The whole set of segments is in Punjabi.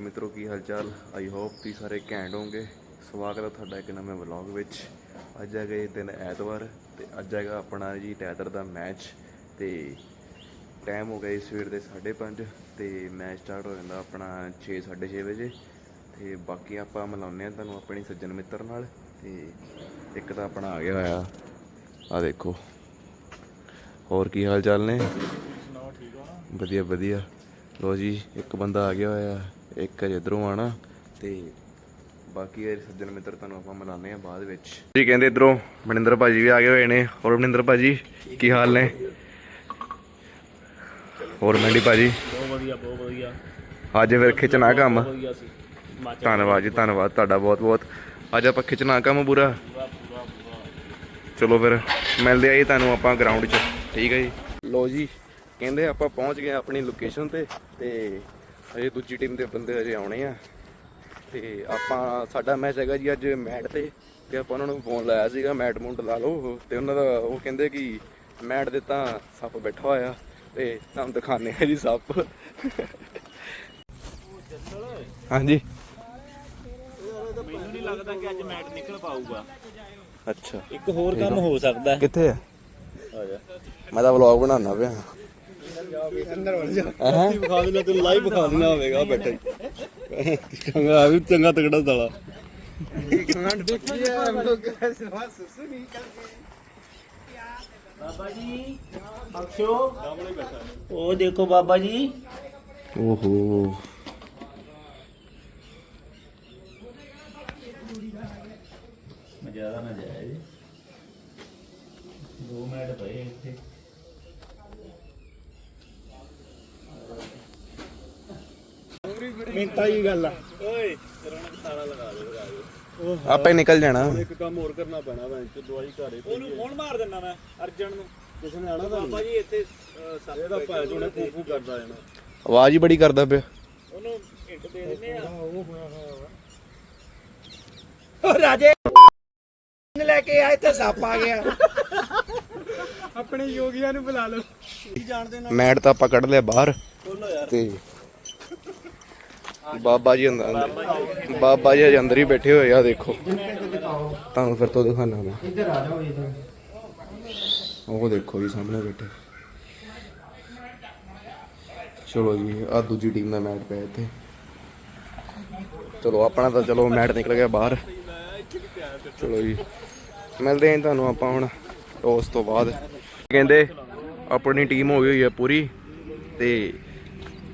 ਜੀ ਮਿੱਤਰੋ ਕੀ ਹਾਲ ਚਾਲ ਆਈ ਹੋਪ ਤੁਸੀਂ ਸਾਰੇ ਘੈਂਟ ਹੋਵੋਗੇ। ਸਵਾਗਤ ਹੈ ਤੁਹਾਡਾ ਇੱਕ ਨਵੇਂ ਵਲੌਗ ਵਿੱਚ। ਅੱਜ ਹੈਗਾ ਇਹ ਦਿਨ ਐਤਵਾਰ ਤੇ ਅੱਜ ਹੈਗਾ ਆਪਣਾ ਜੀ ਟੈਦਰ ਦਾ ਮੈਚ ਤੇ ਟਾਈਮ ਹੋ ਗਿਆ ਜੀ ਸਵੇਰ ਦੇ 5:30 ਤੇ ਮੈਚ ਸਟਾਰਟ ਹੋ ਜਾਂਦਾ ਆਪਣਾ 6:30 ਵਜੇ। ਤੇ ਬਾਕੀ ਆਪਾਂ ਮਿਲਾਉਂਦੇ ਆ ਤੁਹਾਨੂੰ ਆਪਣੀ ਸੱਜਣ ਮਿੱਤਰ ਨਾਲ ਤੇ ਇੱਕ ਤਾਂ ਆਪਣਾ ਆ ਗਿਆ ਹੋਇਆ। ਆ ਦੇਖੋ। ਹੋਰ ਕੀ ਹਾਲ ਚਾਲ ਨਾ? ਵਧੀਆ ਵਧੀਆ। ਲੋ ਜੀ ਇੱਕ ਬੰਦਾ ਆ ਗਿਆ ਹੋਇਆ। ਇੱਕ ਅਜੇ ਇਧਰੋਂ ਆਣਾ ਤੇ ਬਾਕੀ ਇਹ ਸੱਜਣ ਮਿੱਤਰ ਤੁਹਾਨੂੰ ਆਪਾਂ ਮਿਲਾਉਂਦੇ ਆ ਬਾਅਦ ਵਿੱਚ। ਜੀ ਕਹਿੰਦੇ ਇਧਰੋਂ ਮਨਿੰਦਰ ਭਾਜੀ ਵੀ ਆ ਗਏ ਹੋਏ ਨੇ। ਹੋਰ ਮਨਿੰਦਰ ਭਾਜੀ ਕੀ ਹਾਲ ਨੇ? ਹੋਰ ਮੰਡੀ ਭਾਜੀ? ਬਹੁਤ ਵਧੀਆ ਬਹੁਤ ਵਧੀਆ। ਅੱਜ ਫਿਰ ਖਿੱਚਣਾ ਕੰਮ। ਧੰਨਵਾਦ ਜੀ ਧੰਨਵਾਦ ਤੁਹਾਡਾ ਬਹੁਤ ਬਹੁਤ। ਅੱਜ ਆਪਾਂ ਖਿੱਚਣਾ ਕੰਮ ਪੂਰਾ। ਚਲੋ ਫਿਰ ਮਿਲਦੇ ਆ ਜੀ ਤੁਹਾਨੂੰ ਆਪਾਂ ਗਰਾਊਂਡ 'ਚ। ਠੀਕ ਹੈ ਜੀ। ਲੋ ਜੀ ਕਹਿੰਦੇ ਆਪਾਂ ਪਹੁੰਚ ਗਏ ਆਪਣੀ ਲੋਕੇਸ਼ਨ ਤੇ ਤੇ ਅਜੇ ਦੂਜੀ ਟੀਮ ਦੇ ਬੰਦੇ ਅਜੇ ਆਉਣੇ ਆ। ਤੇ ਆਪਾਂ ਸਾਡਾ ਮੈਚ ਹੈਗਾ ਜੀ ਅੱਜ ਮੈਟ ਤੇ ਤੇ ਆਪਾਂ ਉਹਨਾਂ ਨੂੰ ਫੋਨ ਲਾਇਆ ਸੀਗਾ ਮੈਟ ਮੁੰਡ ਲਾ ਲਓ। ਤੇ ਉਹਨਾਂ ਦਾ ਉਹ ਕਹਿੰਦੇ ਕਿ ਮੈਟ ਦੇ ਤਾਂ ਸੱਪ ਬੈਠਾ ਹੋਇਆ। ਤੇ ਤੁਹਾਨੂੰ ਦਿਖਾਣੇ ਆ ਜੀ ਸੱਪ। ਹਾਂਜੀ। ਮੈਨੂੰ ਨਹੀਂ ਲੱਗਦਾ ਕਿ ਅੱਜ ਮੈਚ ਨਿਕਲ ਪਾਊਗਾ। ਅੱਛਾ। ਇੱਕ ਹੋਰ ਕੰਮ ਹੋ ਸਕਦਾ ਕਿੱਥੇ ਆ? ਆ ਜਾ। ਮੈਂ ਤਾਂ ਵਲੌਗ ਬਣਾਉਣਾ ਪਿਆ। ਹੈਂ? ਵਿਖਾ ਦੇਣਾ ਤੈਨੂੰ ਲਾਈਵ ਵਿਖਾ ਦੇਣਾ ਹੋਵੇਗਾ ਬੈਠਾ। ਚੰਗਾ ਆ ਵੀ ਚੰਗਾ ਤਗੜਾ ਸਾਲਾ। ਬਾਬਾ ਜੀ ਅਕਸ਼ੋ ਉਹ ਦੇਖੋ ਬਾਬਾ ਜੀ। ਓਹੋ। ਨਾ ਜਾਏ ਜੀ। ਦੋ ਮਿੰਟ ਪਏ ਇੱਥੇ। ਮਿੰਟਾਂ ਹੀ ਗੱਲ ਆ? ਓਏ ਰੌਣਕ ਤਾਲਾ ਲਗਾ ਦੇ ਲਗਾ ਦੇ ਆਪੇ ਨਿਕਲ ਜਾਣਾ। ਇੱਕ ਕੰਮ ਹੋਰ ਕਰਨਾ ਪੈਣਾ ਭੈਣ ਚ ਦਵਾਈ ਘਰੇ ਉਹਨੂੰ ਫੋਨ ਮਾਰ ਦਿੰਦਾ ਮੈਂ ਅਰਜਨ ਨੂੰ। ਕਿਸੇ ਨੇ ਆਣਾ ਤਾਂ ਬਾਬਾ ਜੀ ਇੱਥੇ ਇਹਦਾ ਭਾਂ ਚੋਂ ਫੂ ਫੂ ਕਰਦਾ ਜਾਣਾ ਆਵਾਜ਼ ਹੀ ਬੜੀ ਕਰਦਾ ਪਿਆ। ਉਹਨੂੰ ਇੱਟ ਦੇ ਦਿੰਦੇ ਆ। ਉਹ ਹੋਇਆ ਹੋਇਆ ਉਹ ਰਾਜੇ ਲੈ ਕੇ ਆਏ ਤੇ ਸੱਪ ਆ ਗਿਆ। ਆਪਣੇ ਯੋਗੀਆਂ ਨੂੰ ਬੁਲਾ ਲਓ। ਕੀ ਜਾਣਦੇ ਨਾ? ਮੈਟ ਤਾਂ ਆਪਾਂ ਕੱਢ ਲਿਆ ਬਾਹਰ। ਤੇ ਬਾਬਾ ਜੀ ਅੰਦਰ ਬਾਬਾ ਜੀ ਅਜੇ ਅੰਦਰ ਹੀ ਬੈਠੇ ਹੋਏ ਆ, ਦੇਖੋ। ਤੁਹਾਨੂੰ ਫਿਰ ਤੋਂ ਦਿਖਾਣਾ ਮੈਂ। ਇੱਧਰ ਆ ਜਾਓ ਇੱਧਰ ਉਹ ਦੇਖੋ ਜੀ ਸਾਹਮਣੇ ਬੈਠੇ। ਚਲੋ ਜੀ, ਆ ਦੂਜੀ ਟੀਮ ਦਾ ਮੈਚ ਪਿਆ ਇੱਥੇ। ਚਲੋ, ਆਪਣਾ ਤਾਂ ਚਲੋ ਮੈਚ ਨਿਕਲ ਗਿਆ ਬਾਹਰ। ਚਲੋ ਜੀ, ਮਿਲਦੇ ਆਂ ਤੁਹਾਨੂੰ ਆਪਾਂ ਹੁਣ, ਉਸ ਤੋਂ ਬਾਅਦ। ਕਹਿੰਦੇ ਆਪਣੀ ਟੀਮ ਹੋ ਗਈ ਹੋਈ ਹੈ ਪੂਰੀ, ਤੇ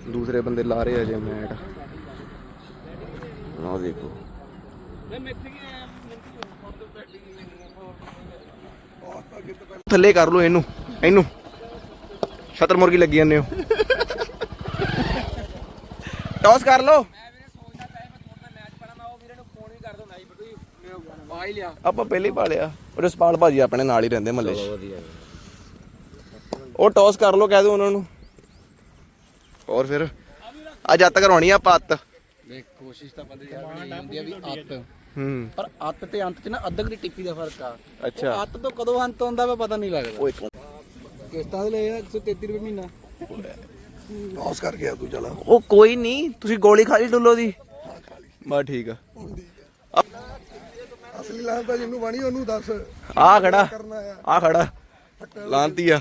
ਦੂਸਰੇ ਬੰਦੇ ਲਾ ਰਹੇ ਆ ਜੇ ਮੈਟ। ਦੇਖੋ। ਥੱਲੇ ਕਰ ਲਓ ਇਹਨੂੰ ਇਹਨੂੰ। ਛਤਰ ਮੁਰਗੀ ਲੱਗੀ ਜਾਂਦੇ ਹੋ। ਟੌਸ ਕਰ ਲਓ। ਆਪਾਂ ਪਹਿਲੇ ਹੀ ਪਾ ਲਿਆ। ਉਹ ਰਸਪਾਲ ਭਾਜੀ ਆਪਣੇ ਨਾਲ ਹੀ ਰਹਿੰਦੇ ਮਹੱਲੇ 'ਚ। ਉਹ ਟੌਸ ਕਰ ਲਓ ਕਹਿ ਦਿਓ ਉਹਨਾਂ ਨੂੰ। ਹੋਰ ਫਿਰ ਅੱਜ ਅੱਤ ਕਰਾਉਣੀ ਆ ਪੱਤ ਦੇਖ ਕੋਸ਼ਿਸ਼ ਤਾਂ ਬੰਦੇ ਯਾਰ ਬਣੀ ਹੁੰਦੀ ਆ ਵੀ ਅੱਤ ਹੂੰ। ਪਰ ਅੱਤ ਤੇ ਅੰਤ ਚ ਨਾ ਅੱਧਕ ਦੀ ਟਿੱਪੀ ਦਾ ਫ਼ਰਕ ਆ। ਅੱਛਾ। ਉਹ ਅੱਤ ਤੋਂ ਕਦੋਂ ਅੰਤ ਆਉਂਦਾ ਵਾ ਪਤਾ ਨਹੀਂ ਲੱਗਦਾ। ਉਹ ਇੱਕ ਕਿਸ਼ਤਾਂ ਦੇ ਲਏ ਆ 133 ਰੁਪਏ ਮਹੀਨਾ। ਟੌਸ ਕਰ ਗਿਆ ਤੂੰ ਚਲਾ ਉਹ ਕੋਈ ਨਹੀਂ ਤੁਸੀਂ ਗੋਲੀ ਖਾ ਲਈ ਡੁੱਲੋ ਦੀ। ਬਸ ਠੀਕ ਆ। ਅਸਲੀ ਲਾਂ ਤਾਂ ਜਿਹਨੂੰ ਬਣੀ ਉਹਨੂੰ ਦੱਸ। ਆ ਖੜਾ। ਆ। ਖੜਾ। ਲਾਂਤੀ ਆ।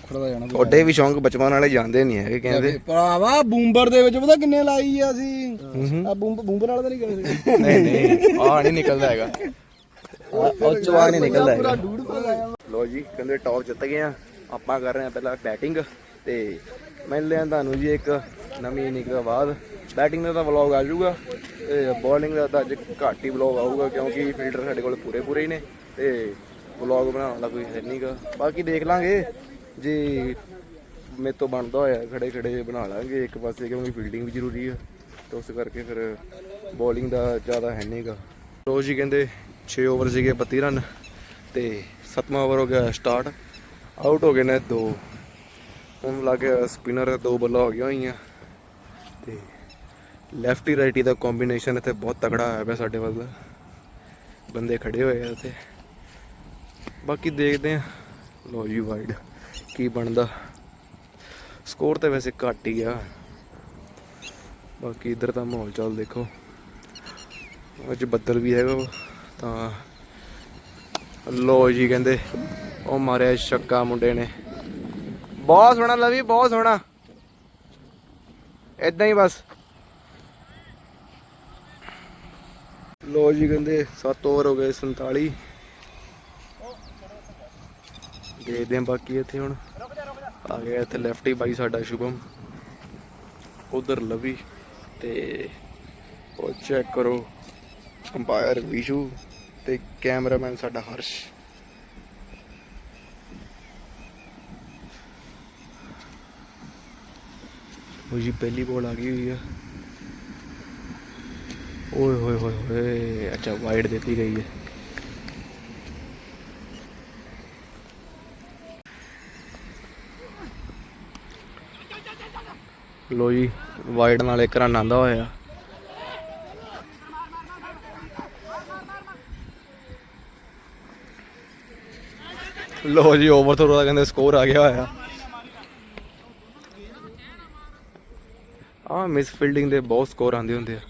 ਖੜਦਾ ਜਾਣਾ ਤੁਹਾਡੇ ਵੀ ਸ਼ੌਂਕ ਬਚਪਨ ਵਾਲੇ ਜਾਂਦੇ ਨਹੀਂ ਹੈਗੇ ਕਹਿੰਦੇ। ਭਰਾਵਾ ਬੂੰਬਰ ਦੇ ਵਿੱਚ ਪਤਾ ਕਿੰਨੇ ਲਾਈ ਆ ਅਸੀਂ। ਆ ਬੂੰਬ ਬੂੰਬਰ ਵਾਲਾ ਤਾਂ ਨਹੀਂ ਕਰਦੇ ਨਹੀਂ ਨਹੀਂ ਆ ਨਹੀਂ ਨਿਕਲਦਾ ਹੈਗਾ। ਉਹ ਚਵਾ ਨਹੀਂ ਨਿਕਲਦਾ ਹੈਗਾ। ਡੂੜ ਪਰ ਲਾਇਆ। ਲੋ ਜੀ ਕਹਿੰਦੇ ਟੌਪ ਜਿੱਤ ਗਏ ਆ। ਆਪਾਂ ਕਰ ਰਹੇ ਆ ਪਹਿਲਾਂ ਬੈਟਿੰਗ ਤੇ ਮਿਲਦੇ ਆ ਤੁਹਾਨੂੰ ਜੀ ਇੱਕ ਨਵੀਂ ਇਨਿੰਗ ਤੋਂ ਬਾਅਦ। ਬੈਟਿੰਗ ਦਾ ਤਾਂ ਵਲੌਗ ਆ ਜਾਊਗਾ ਤੇ ਬੋਲਿੰਗ ਦਾ ਤਾਂ ਅੱਜ ਘੱਟ ਹੀ ਵਲੌਗ ਆਊਗਾ ਕਿਉਂਕਿ ਫੀਲਡਰ ਸਾਡੇ ਕੋਲ ਪੂਰੇ ਪੂਰੇ ਹੀ ਨੇ ਤੇ ਵਲੌਗ ਬਣਾਉਣ ਦਾ ਕੋਈ ਹੈ ਨਹੀਂਗਾ ਬਾਕੀ ਦੇਖ ਲਾਂਗੇ। ਜੇ, ਮੇਰੇ ਤੋਂ ਬਣਦਾ ਹੋਇਆ ਖੜੇ ਖੜੇ ਬਣਾ ਲਾਂਗੇ। ਇੱਕ ਪਾਸੇ ਕਿਉਂਕਿ ਫੀਲਡਿੰਗ ਵੀ ਜ਼ਰੂਰੀ ਆ, ਤੇ ਉਸ ਕਰਕੇ ਫਿਰ ਬੋਲਿੰਗ ਦਾ ਜ਼ਿਆਦਾ ਹੈ ਨਹੀਂਗਾ ਰੋਜ਼ ਹੀ ਕਹਿੰਦੇ 6 ਓਵਰ ਸੀਗੇ 32 ਰਨ ਤੇ ਸੱਤਵਾਂ ਓਵਰ ਹੋ ਗਿਆ ਸਟਾਰਟ ਆਊਟ ਹੋ ਗਏ ਨੇ ਦੋ। ਹੁਣ ਲੱਗ ਸਪਿਨਰ ਦੋ ਬੱਲਾਂ ਹੋ ਗਈਆਂ ਹੋਈਆਂ। ਤੇ ਲੈਫਟੀ ਰਾਈਟੀ ਦਾ ਕੰਬੀਨੇਸ਼ਨ ਇੱਥੇ ਬਹੁਤ ਤਕੜਾ ਹੋਇਆ ਪਿਆ ਸਾਡੇ ਵੱਲ। ਬੰਦੇ ਖੜੇ ਹੋਏ ਆ ਇੱਥੇ। ਬਾਕੀ ਦੇਖਦੇ ਆ ਲੋ ਜੀ ਵਾਈਡ ਕੀ ਬਣਦਾ? ਸਕੋਰ ਤੇ ਵੈਸੇ ਘੱਟ ਹੀ ਆ। ਬਾਕੀ ਇਧਰ ਦਾ ਮਾਹੌਲ ਚੱਲ ਦੇਖੋ। ਅੱਜ ਬੱਦਲ ਵੀ ਹੈਗਾ ਤਾਂ ਲੋ ਜੀ ਕਹਿੰਦੇ, ਉਹ ਮਾਰਿਆ ਛੱਕਾ ਮੁੰਡੇ ਨੇ। ਬਹੁਤ ਸੋਹਣਾ ਲਵੀ, ਬਹੁਤ ਸੋਹਣਾ। ਇਦਾਂ ਹੀ ਬਸ। ਲੋ ਜੀ ਕਹਿੰਦੇ 7 ਓਵਰ ਹੋ ਗਏ 47 ਦੇਖਦੇ ਹਾਂ ਬਾਕੀ ਇੱਥੇ ਹੁਣ। ਆ ਗਿਆ ਇੱਥੇ ਲੈਫਟ ਹੀ ਬਾਈ ਸਾਡਾ ਸ਼ੁਭਮ। ਉਧਰ ਲਵੀ ਤੇ ਉਹ ਚੈੱਕ ਕਰੋ। ਅੰਪਾਇਰ ਵਿਸ਼ੂ ਤੇ ਕੈਮਰਾਮੈਨ ਸਾਡਾ ਹਰਸ਼। ਉਹ ਜੀ ਪਹਿਲੀ ਬੋਲ ਆ ਗਈ ਹੋਈ ਆ। ਓਏ ਹੋਏ ਹੋਏ ਹੋਏ, ਅੱਛਾ ਵਾਈਡ ਦਿੱਤੀ ਗਈ ਹੈ। ਲੋ ਜੀ ਵਾਈਡ ਨਾਲ ਇੱਕ ਰਨ ਆਂਦਾ ਹੋਇਆ। ਲੋ ਜੀ ਓਵਰ ਥਰੋ ਦਾ ਕਹਿੰਦੇ ਸਕੋਰ ਆ ਗਿਆ ਹੋਇਆ। ਆ ਮਿਸ ਫੀਲਡਿੰਗ ਦੇ ਬਹੁਤ ਸਕੋਰ ਆਂਦੇ ਹੁੰਦੇ ਆ।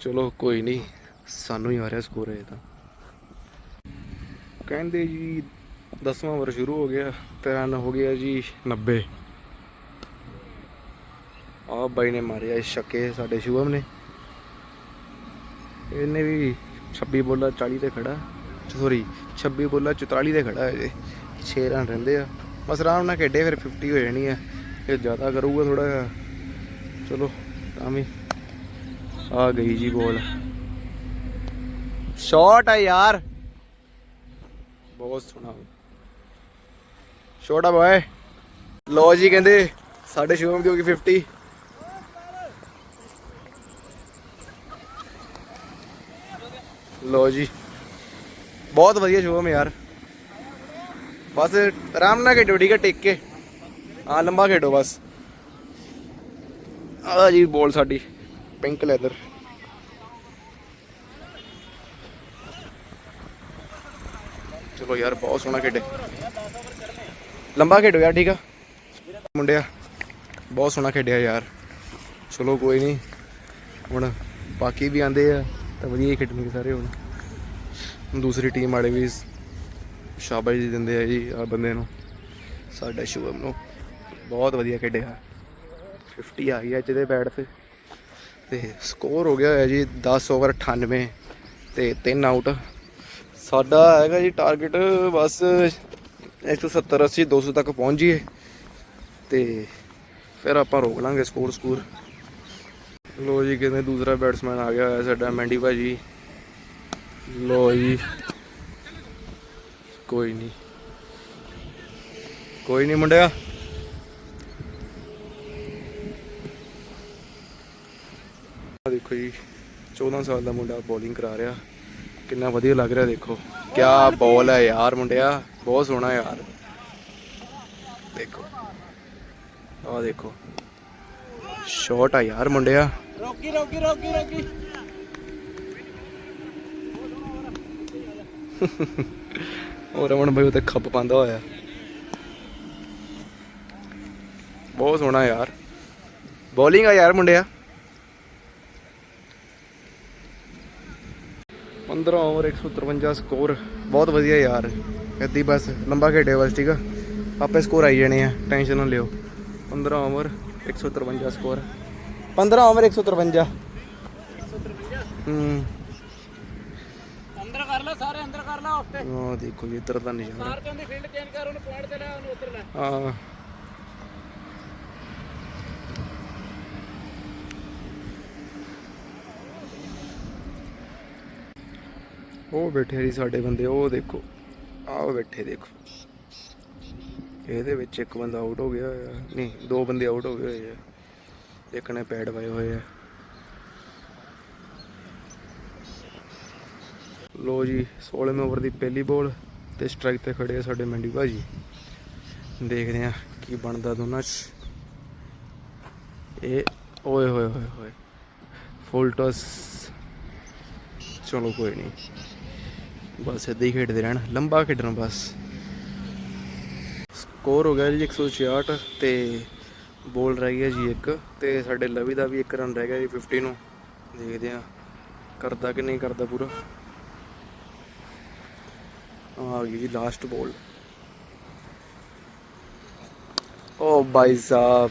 ਚਲੋ ਕੋਈ ਨਹੀਂ, ਸਾਨੂੰ ਹੀ ਆ ਰਿਹਾ ਸਕੋਰ ਇਹ ਤਾਂ। ਕਹਿੰਦੇ ਜੀ 10ਵਾਂ ਓਵਰ ਸ਼ੁਰੂ ਹੋ ਗਿਆ, ਤੇ ਰਨ ਹੋ ਗਿਆ ਜੀ 90 ਆ ਬਾਈ ਨੇ ਮਾਰਿਆ ਛੱਕੇ ਸਾਡੇ ਸ਼ੁਭਮ ਨੇ। ਇਹਨੇ ਵੀ 26 ਬੋਲਾ 40 ਤੇ ਖੜਾ। ਸੌਰੀ 26 ਬੋਲਾ 44 ਤੇ ਖੜਾ ਹੈ ਜੇ 6 ਰਨ ਰਹਿੰਦੇ ਆ। ਬਸ ਆਰਾਮ ਨਾਲ ਖੇਡੇ, ਫਿਰ 50 ਹੋ ਜਾਣੀ ਆ। ਇਹ ਜ਼ਿਆਦਾ ਕਰੂਗਾ ਥੋੜਾ ਜਿਹਾ। ਚਲੋ, ਤਾਂ ਵੀ ਆ ਗਈ ਜੀ ਬੋਲ ਸ਼ਾਟ ਆ ਯਾਰ। ਬਹੁਤ ਸੋਹਣਾ। ਛੋਟਾ ਬੋਏ ਲੋ ਜੀ ਕਹਿੰਦੇ ਸਾਡੇ ਸ਼ੁਭਮ ਦੀ ਹੋ ਗਈ 50 ਲੋ ਜੀ। ਬਹੁਤ ਵਧੀਆ ਸ਼ੋਅ ਯਾਰ। ਬਸ ਆਰਾਮ ਨਾਲ ਖੇਡੋ, ਠੀਕ ਹੈ ਟਿਕ ਕੇ। ਹਾਂ, ਲੰਬਾ ਖੇਡੋ ਬਸ। ਆ ਜੀ ਬੋਲ ਸਾਡੀ ਪਿੰਕ ਲੈਦਰ ਚਲੋ ਯਾਰ, ਬਹੁਤ ਸੋਹਣਾ ਖੇਡੇ। ਲੰਬਾ ਖੇਡੋ ਯਾਰ, ਠੀਕ ਆ। ਮੁੰਡਿਆ, ਬਹੁਤ ਸੋਹਣਾ ਖੇਡਿਆ ਯਾਰ। ਚਲੋ ਕੋਈ ਨਹੀਂ, ਹੁਣ ਬਾਕੀ ਵੀ ਆਂਦੇ ਆ। ਤਾਂ ਵਧੀਆ ਹੀ ਖੇਡਣਗੇ ਸਾਰੇ ਹੁਣ। ਦੂਸਰੀ ਟੀਮ ਵਾਲੇ ਵੀ ਸ਼ਾਬਾਸ਼ ਜੀ ਦਿੰਦੇ ਆ ਜੀ ਆ ਬੰਦੇ ਨੂੰ। ਸਾਡਾ ਸ਼ੁਭਮ ਨੂੰ ਬਹੁਤ ਵਧੀਆ ਖੇਡਿਆ। 50 ਆ ਗਈ ਅੱਜ ਦੇ ਬੈਟ ਤੇ। ਤੇ ਸਕੋਰ ਹੋ ਗਿਆ ਹੋਇਆ ਜੀ 10 ਓਵਰ 98 ਤੇ 3 ਆਊਟ ਸਾਡਾ ਹੈਗਾ ਜੀ ਟਾਰਗੇਟ ਬਸ 170 80 200 ਤੱਕ ਪਹੁੰਚ ਜੀਏ ਤੇ ਫਿਰ ਆਪਾਂ ਰੋਕ ਲਾਂਗੇ ਸਕੋਰ ਸਕੋਰ ਲੋ ਜੀ ਕਹਿੰਦੇ ਦੂਸਰਾ ਬੈਟਸਮੈਨ ਆ ਗਿਆ ਹੋਇਆ ਸਾਡਾ, ਮੈਂਡੀ ਭਾਜੀ। ਲੋ ਜੀ। ਕੋਈ ਨਹੀਂ। ਕੋਈ ਨਹੀਂ ਮੁੰਡਿਆ। ਆ ਦੇਖੋ ਜੀ 14 ਸਾਲ ਦਾ ਮੁੰਡਾ ਬੋਲਿੰਗ ਕਰਾ ਰਿਹਾ। ਕਿੰਨਾ ਵਧੀਆ ਲੱਗ ਰਿਹਾ, ਦੇਖੋ। ਕਿਆ ਬੋਲ ਹੈ ਯਾਰ ਮੁੰਡਿਆ, ਬਹੁਤ ਸੋਹਣਾ ਯਾਰ। ਦੇਖੋ। ਆ ਦੇਖੋ। ਸ਼ਾਟ ਆ ਯਾਰ ਮੁੰਡਿਆ। ਰੋਕੀ ਰੋਕੀ ਰੋਕੀ ਰੋਕੀ। ਉਹ ਰਮਨ ਭਾਈ ਉੱਤੇ ਖੱਪ ਪਾਉਂਦਾ ਹੋਇਆ। ਬਹੁਤ ਸੋਹਣਾ ਯਾਰ। ਬੋਲਿੰਗ ਆ ਯਾਰ ਮੁੰਡਿਆ। 15 ਓਵਰ 153 ਸਕੋਰ। ਬਹੁਤ ਵਧੀਆ ਯਾਰ। ਇੱਦੀ ਬਸ ਲੰਬਾ ਖੇਡੇ ਬਸ, ਠੀਕ ਆ? ਆਪੇ ਸਕੋਰ ਆਈ ਜਾਣੇ ਆ। ਟੈਨਸ਼ਨ ਨਾ ਲਿਓ। 15 ਓਵਰ 153 ਸਕੋਰ। 15 ਓਵਰ 153 ਹੂੰ। ਅੰਦਰ ਕਰ ਲੈ ਸਾਰੇ ਅੰਦਰ ਕਰ ਲੈ ਉੱਤੇ ਉਹ ਦੇਖੋ ਜੀ ਇੱਧਰ ਦਾ ਨਜ਼ਾਰਾ। ਮਾਰ ਉਹਦੀ ਫੀਲਡ ਚੇਂਜ ਕਰ ਉਹਨੂੰ ਪੁਆਇੰਟ ਤੇ ਲੈ ਉਹਨੂੰ ਉੱਧਰ ਲੈ। ਹਾਂ ਉਹ ਬੈਠੇ ਜੀ ਸਾਡੇ ਬੰਦੇ ਉਹ ਦੇਖੋ ਆਹ ਬੈਠੇ ਦੇਖੋ। ਇਹਦੇ ਵਿੱਚ ਇੱਕ ਬੰਦਾ ਆਊਟ ਹੋ ਗਿਆ ਹੋਇਆ ਨਹੀਂ ਦੋ ਬੰਦੇ ਆਊਟ ਹੋ ਗਏ ਹੋਏ ਆ। ਇੱਕ ਨੇ ਪੈਡ ਪਾਏ ਹੋਏ ਆ। ਲੋ ਜੀ 16ਵੇਂ ਓਵਰ ਦੀ ਪਹਿਲੀ ਬੋਲ ਤੇ ਸਟ੍ਰਾਈਕ ਤੇ ਖੜੇ ਆ ਸਾਡੇ ਮੰਡੀ ਭਾਜੀ। ਦੇਖਦੇ ਆ ਕੀ ਬਣਦਾ ਦੋਨਾਂ 'ਚ। ਇਹ, ਓਏ, ਹੋਏ ਹੋਏ ਹੋਏ। ਫੁੱਲ ਟਾਸ ਚਲੋ ਕੋਈ ਨਹੀਂ। ਬਸ ਏਦਾਂ ਹੀ ਖੇਡਦੇ ਰਹਿਣ, ਲੰਬਾ ਖੇਡਣਾ ਬਸ। ਸਕੋਰ ਹੋ ਗਿਆ ਜੀ 166 ਤੇ ਬੋਲ ਰਹਿ ਗਿਆ ਜੀ ਇੱਕ ਤੇ ਸਾਡੇ ਲਵੀ ਦਾ ਵੀ ਇੱਕ ਰਨ ਰਹਿ ਗਿਆ ਜੀ 50 ਨੂੰ। ਦੇਖਦੇ ਆ ਕਰਦਾ ਕਿ ਨਹੀਂ ਕਰਦਾ ਪੂਰਾ। ਆ ਗਈ ਜੀ ਲਾਸਟ ਬੋਲ ਓ ਭਾਈ ਸਾਹਿਬ,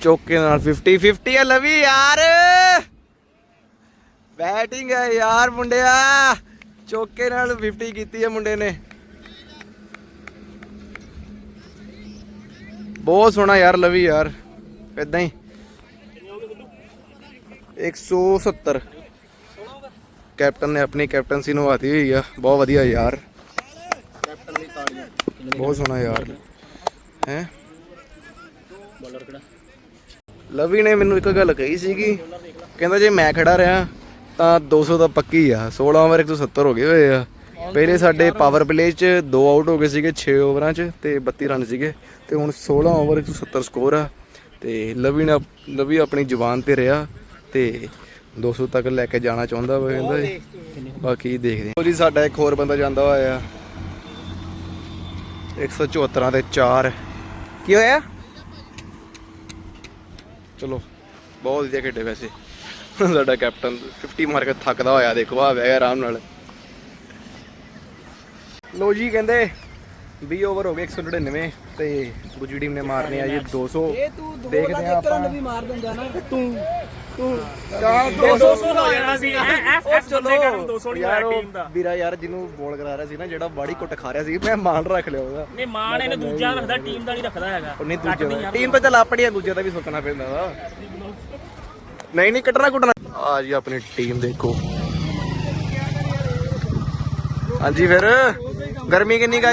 ਚੌਕੇ ਨਾਲ 50 50 ਆ ਲਵੀ ਯਾਰ। ਬੈਟਿੰਗ ਹੈ ਯਾਰ ਮੁੰਡਿਆ। ਚੌਕੇ ਨਾਲ 50 ਕੀਤੀ ਹੈ ਮੁੰਡੇ ਨੇ। ਬਹੁਤ ਸੋਹਣਾ ਯਾਰ, ਲਵੀ ਯਾਰ। ਇਦਾਂ ਹੀ। 170 ਕੈਪਟਨ ਨੇ ਆਪਣੀ ਕੈਪਟਨਸੀ ਨਿਭਾਤੀ ਹੋਈ ਆ। ਬਹੁਤ ਵਧੀਆ ਯਾਰ। ਬਹੁਤ ਸੋਹਣਾ ਯਾਰ। ਹੈ? ਲਵੀ ਨੇ ਮੈਨੂੰ ਇੱਕ ਗੱਲ ਕਹੀ ਸੀਗੀ। ਕਹਿੰਦਾ ਜੇ ਮੈਂ ਖੜਾ ਰਿਹਾ ਤਾਂ 200 ਤਾਂ ਪੱਕੀ ਆ। 16 ਓਵਰ 170 ਹੋ ਗਏ ਹੋਏ ਆ। ਪਹਿਲੇ ਸਾਡੇ ਪਾਵਰ ਪਲੇ 'ਚ ਦੋ ਆਊਟ ਹੋ ਗਏ ਸੀਗੇ 6 ਓਵਰਾਂ 'ਚ ਤੇ 32 ਰਨ ਸੀਗੇ। ਤੇ ਹੁਣ 16 ਓਵਰ 170 ਸਕੋਰ ਆ। ਤੇ ਲਵੀ ਨੇ ਲਵੀ ਆਪਣੀ ਜ਼ੁਬਾਨ ਤੇ ਰਿਹਾ ਤੇ 200 ਤੱਕ ਲੈ ਕੇ ਜਾਣਾ ਚਾਹੁੰਦਾ ਵਾ ਕਹਿੰਦਾ। ਬਾਕੀ ਦੇਖਦੇ ਹਾਂ। ਜੀ ਸਾਡਾ ਇੱਕ ਹੋਰ ਬੰਦਾ ਜਾਂਦਾ ਹੋਇਆ 174 ਤੇ 4 ਕੀ ਹੋਇਆ? ਚਲੋ ਬਹੁਤ ਵਧੀਆ ਖੇਡੇ ਵੈਸੇ। ਸਾਡਾ ਕੈਪਟਨ 50 ਮਾਰ ਕੇ ਥੱਕਦਾ ਹੋਇਆ ਦੇਖੋ ਆ ਗਿਆ ਆਰਾਮ ਨਾਲ। ਲੋ ਜੀ ਕਹਿੰਦੇ 20 ਓਵਰ ਹੋ ਗਏ 199 ਤੇ ਦੂਜੀ ਟੀਮ ਨੇ ਮਾਰਨੇ ਆ ਜੀ 200 ਦੇਖਦੇ ਆ ਆਪਾਂ। ਵੀ ਮਾਰ ਦਿੰਦਾ ਨਾ। ਤੂੰ ਤੂੰ ਕਾ 200 ਹੋ ਜਾਣਾ ਸੀ ਐਫ ਚਲੋ ਕਰਨ 200 ਨਹੀਂ ਯਾਰ ਹੋਇਆ ਟੀਮ ਦਾ। ਵੀਰਾ ਯਾਰ ਜਿਹਨੂੰ ਬੋਲ ਕਰਾ ਰਿਹਾ ਸੀ ਨਾ ਜਿਹੜਾ ਬਾੜੀ ਕੁੱਟ ਖਾ ਰਿਹਾ ਸੀ ਮੈਂ ਮਾਨ ਰੱਖ ਲਿਆ ਉਹਦਾ। ਨਹੀਂ ਮਾਨ ਇਹਨੇ ਦੂਜਾ ਰੱਖਦਾ ਟੀਮ ਦਾ ਨਹੀਂ ਰੱਖਦਾ ਹੈਗਾ। ਨਹੀਂ ਦੂਜੇ ਟੀਮ ਤਾਂ ਚੱਲ ਆਪਣੀ ਆ ਦੂਜੇ ਦਾ ਵੀ ਸੋਚਣਾ ਪੈਂਦਾ ਵਾ। ਨਹੀਂ ਨਹੀਂ ਕੱਟਣਾ ਕੁੱਟਣਾ। ਆ ਜੀ ਆਪਣੀ ਟੀਮ ਦੇਖੋ। ਹਾਂਜੀ ਫਿਰ। ਗਰਮੀ ਕਿੰਨੀ ਕੁ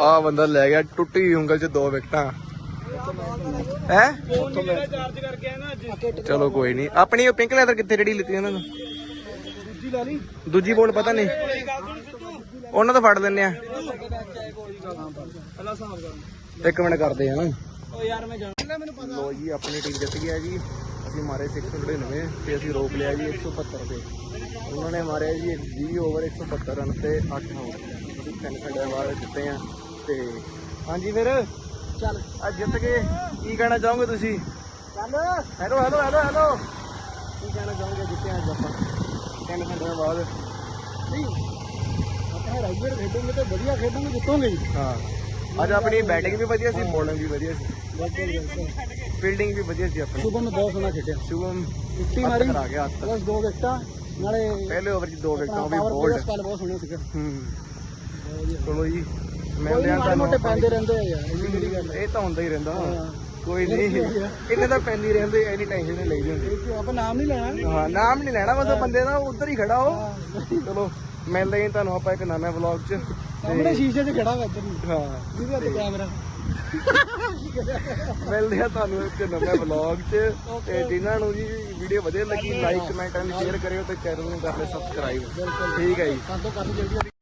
ਆ ਬੰਦਾ ਲੈ ਗਿਆ, ਟੁੱਟੀ ਉਂਗਲ 'ਚ ਦੋ ਵਿਕਟਾਂ। ਹੈ? ਚਲੋ ਕੋਈ ਨਹੀਂ ਆਪਣੀ ਉਹ ਪਿੰਕ ਲੈਦਰ ਕਿੱਥੇ ਰੈਡੀ ਲਿੱਤੀ ਉਹਨਾਂ ਨੂੰ? ਦੂਜੀ ਲਾ ਲਈ ਦੂਜੀ ਬੋਲ ਪਤਾ ਨਹੀਂ। ਉਹਨਾਂ ਤੋਂ ਫੜ ਲੈਨੇ ਆ। ਇੱਕ ਮਿੰਟ ਕਰਦੇ ਆ ਓ ਯਾਰ ਮੈਂ ਜਾਣਦਾ ਮੈਨੂੰ ਪਤਾ ਲੋ ਜੀ, ਆਪਣੀ ਟੀਮ ਜਿੱਤ ਗਈ ਜੀ। ਅਸੀਂ ਮਾਰੇ 699 ਤੇ ਅਸੀਂ ਰੋਕ ਲਿਆ ਜੀ 175 ਤੇ। ਉਹਨਾਂ ਨੇ ਮਾਰਿਆ ਜੀ 20 ਓਵਰ 172 ਰਨ ਤੇ 8 ਆਊਟ ਅਸੀਂ ਤਿੰਨ ਘੰਟੇ ਬਾਅਦ ਜਿੱਤੇ ਆ ਤੇ ਹਾਂਜੀ ਫਿਰ ਚੱਲ। ਅੱਜ ਜਿੱਤ ਗਏ। ਕੀ ਕਹਿਣਾ ਚਾਹੋਗੇ ਤੁਸੀਂ? ਚੱਲ। ਹੈਲੋ ਹੈਲੋ ਹੈਲੋ ਹੈਲੋ ਕੀ ਕਹਿਣਾ ਚਾਹੋਗੇ ਜਿੱਤੇ ਅੱਜ ਆਪਾਂ? ਤਿੰਨ ਘੰਟੇ ਬਾਅਦ ਨਹੀਂ ਆਪਾਂ ਰੈਗੂਲਰ ਖੇਡੋਗੇ ਤੇ ਵਧੀਆ ਖੇਡੋਗੇ ਜਿੱਤੋਗੇ ਹੀ ਹਾਂ। ਅੱਜ ਆਪਣੀ ਬੈਟਿੰਗ ਵੀ ਵਧੀਆ ਸੀ ਬੋਲਿੰਗ ਵੀ ਵਧੀਆ ਸੀ। ਫੀਲਡਿੰਗ ਵੀ ਵਧੀਆ ਸੀ ਆਪਣੀ। ਸੁਬਹ ਨੂੰ ਬਹੁਤ ਸੋਹਣਾ ਖੇਡਿਆ। ਸ਼ੁਭਮ 50 ਮਾਰੀ ਕਰਾ ਗਿਆ ਹੱਥ ਪਲੱਸ ਦੋ ਵਿਕਟਾਂ ਨਾਲੇ ਪਹਿਲੇ ਓਵਰ 'ਚ ਦੋ ਵਿਕਟਾਂ ਉਹ ਵੀ ਬੋਲਡ ਪਲੱਸ ਕੱਲ ਬਹੁਤ ਸੋਹਣਾ ਸੀਗਾ ਹੂੰ। ਚਲੋ ਜੀ ਕੋਈ ਮਿਲਦੇ ਆ ਮਾੜੇ ਮੋਟੇ ਤੁਹਾਨੂੰ ਪੈਂਦੇ ਰਹਿੰਦੇ ਆ ਯਾਰ ਇੰਨੀ ਕਿਹੜੀ ਗੱਲ ਇਹ ਤਾਂ ਹੁੰਦਾ ਹੀ ਰਹਿੰਦਾ। ਕੋਈ ਨਹੀਂ ਇਹਨੇ ਤਾਂ ਪੈਂਦੀ ਰਹਿੰਦੇ ਐਨੀ ਟੈਨਸ਼ਨ ਨਹੀਂ ਲਈਦੀ ਹੁੰਦੀ। ਆਪਾਂ ਨਾਮ ਨਹੀਂ ਲੈਣਾ। ਹਾਂ ਨਾਮ ਨਹੀਂ ਲੈਣਾ ਬਸ ਉਹ ਬੰਦੇ ਦਾ ਉੱਧਰ ਹੀ ਖੜਾ ਹੋ। ਚਲੋ ਮਿਲਦੇ ਹਾਂ ਤੁਹਾਨੂੰ ਆਪਾਂ ਇੱਕ ਨਵੇਂ ਵਲੌਗ 'ਚ। ਸਾਹਮਣੇ ਸ਼ੀਸ਼ੇ 'ਚ ਖੜਾ ਵਾ ਇੱਧਰ ਨੂੰ। ਹਾਂ। ਜਿਹਦੇ ਹੱਥ ਕੈਮਰਾ ਮਿਲਦੇ ਆ ਤੁਹਾਨੂੰ ਇੱਕ ਨਵੇਂ ਵਲੌਗ 'ਚ। ਤੇ ਜਿਨ੍ਹਾਂ ਨੂੰ ਜੀ ਵੀਡੀਓ ਵਧੀਆ ਲੱਗੀ ਲਾਈਕ ਕਮੈਂਟ ਐਂਡ ਸ਼ੇਅਰ ਕਰਿਓ ਤੇ ਚੈਨਲ ਨੂੰ ਕਰ ਲਿਓ ਸਬਸਕ੍ਰਾਈਬ ਠੀਕ ਹੈ ਜੀ। ਕਰ ਦੋ ਕਰ ਦੋ ਜਲਦੀ।